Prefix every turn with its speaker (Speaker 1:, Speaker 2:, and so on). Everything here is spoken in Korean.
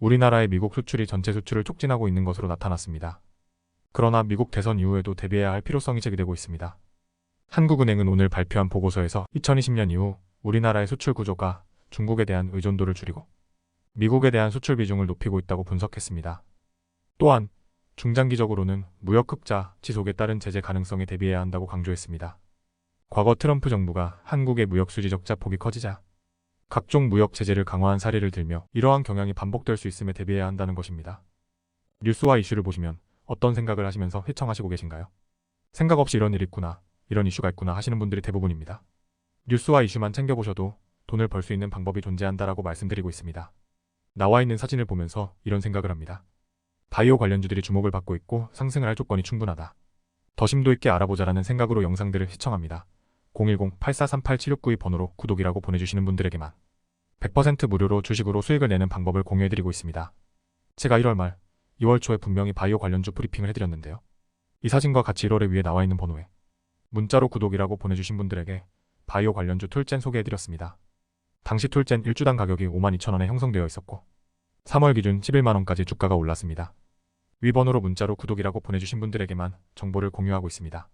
Speaker 1: 우리나라의 미국 수출이 전체 수출을 촉진하고 있는 것으로 나타났습니다. 그러나 미국 대선 이후에도 대비해야 할 필요성이 제기되고 있습니다. 한국은행은 오늘 발표한 보고서에서 2020년 이후 우리나라의 수출 구조가 중국에 대한 의존도를 줄이고 미국에 대한 수출 비중을 높이고 있다고 분석했습니다. 또한 중장기적으로는 무역 흑자 지속에 따른 제재 가능성에 대비해야 한다고 강조했습니다. 과거 트럼프 정부가 한국의 무역 수지 적자 폭이 커지자 각종 무역 제재를 강화한 사례를 들며 이러한 경향이 반복될 수 있음에 대비해야 한다는 것입니다. 뉴스와 이슈를 보시면 어떤 생각을 하시면서 시청하시고 계신가요? 생각 없이 이런 일이 있구나, 이런 이슈가 있구나 하시는 분들이 대부분입니다. 뉴스와 이슈만 챙겨보셔도 돈을 벌 수 있는 방법이 존재한다라고 말씀드리고 있습니다. 나와 있는 사진을 보면서 이런 생각을 합니다. 바이오 관련주들이 주목을 받고 있고 상승을 할 조건이 충분하다. 더 심도 있게 알아보자라는 생각으로 영상들을 시청합니다. 010-8438-7692 번호로 구독이라고 보내주시는 분들에게만 100% 무료로 주식으로 수익을 내는 방법을 공유해드리고 있습니다. 제가 1월 말, 2월 초에 분명히 바이오 관련주 브리핑을 해드렸는데요. 이 사진과 같이 1월에 위에 나와 있는 번호에 문자로 구독이라고 보내주신 분들에게 바이오 관련주 툴젠 소개해드렸습니다. 당시 툴젠 1주당 가격이 52,000원에 형성되어 있었고 3월 기준 11만원까지 주가가 올랐습니다. 위 번호로 문자로 구독이라고 보내주신 분들에게만 정보를 공유하고 있습니다.